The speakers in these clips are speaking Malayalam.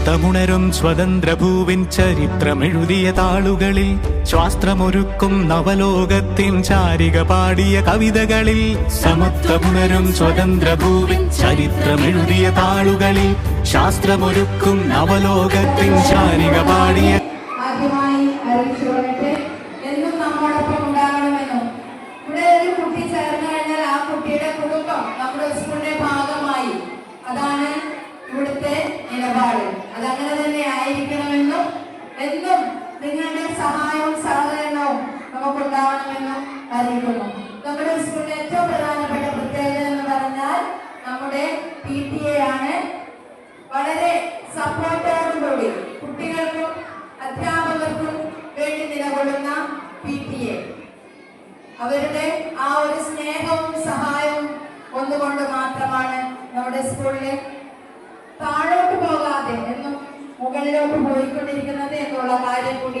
സമത്വമുണരും സ്വതന്ത്രഭൂവിൻ ചരിത്രമെഴുതിയ താളുകളിൽ ശാസ്ത്രമൊരുക്കും നവലോകത്തിൻ ചാരിക പാടിയ കവിതകളിൽ സമത്വമുണരും സ്വതന്ത്രഭൂവിൻ ചരിത്രമെഴുതിയ താളുകളിൽ ശാസ്ത്രമൊരുക്കും നവലോകത്തിൻ ചാരിക പാടിയ എന്നും ഉണ്ടാകണമെന്നും. കുട്ടി ആ കുട്ടിയുടെ കുടുംബം നമ്മുടെ ഭാഗമായി. അതാണ് ഇവിടുത്തെ നിലപാട്. അതങ്ങനെ തന്നെ ആയിരിക്കണമെന്നും എന്നും നിങ്ങളുടെ സഹായവും സഹകരണവും നമുക്കുണ്ടാവണമെന്നും അറിയിക്കുന്നു. നമ്മുടെ സ്കൂളിന്റെ ഏറ്റവും പ്രധാനപ്പെട്ട പ്രത്യേകത എന്ന് പറഞ്ഞാൽ നമ്മുടെ പി ടി എ ആണ്. വളരെ സപ്പോർട്ടോടുകൂടി കുട്ടികൾക്കും അധ്യാപകർക്കും വേണ്ടി നിലകൊള്ളുന്ന പി ടി എ. അവരുടെ ആ ഒരു സ്നേഹവും സഹായവും ഒന്നുകൊണ്ട് മാത്രമാണ് നമ്മുടെ സ്കൂളിൽ മുകളിലോട്ട് പോയിക്കൊണ്ടിരിക്കുന്നത് എന്നുള്ള കാര്യം കൂടി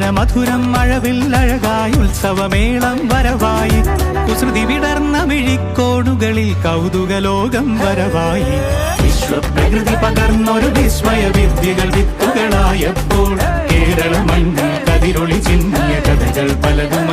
മധുരം മഴവിൽ അഴകായി ഉത്സവമേളം വരവായി. കുസൃതി വിടർന്ന മിഴിക്കോണുകളിൽ കൗതുകലോകം വരവായി. വിശ്വപ്രകൃതി പകർന്നൊരു വിസ്മയ വിദ്യകൾ വിത്തുകളായപ്പോൾ കേരള മണ്ണിൽ കതിരൊളി ചിന്തിയ കഥകൾ പലത്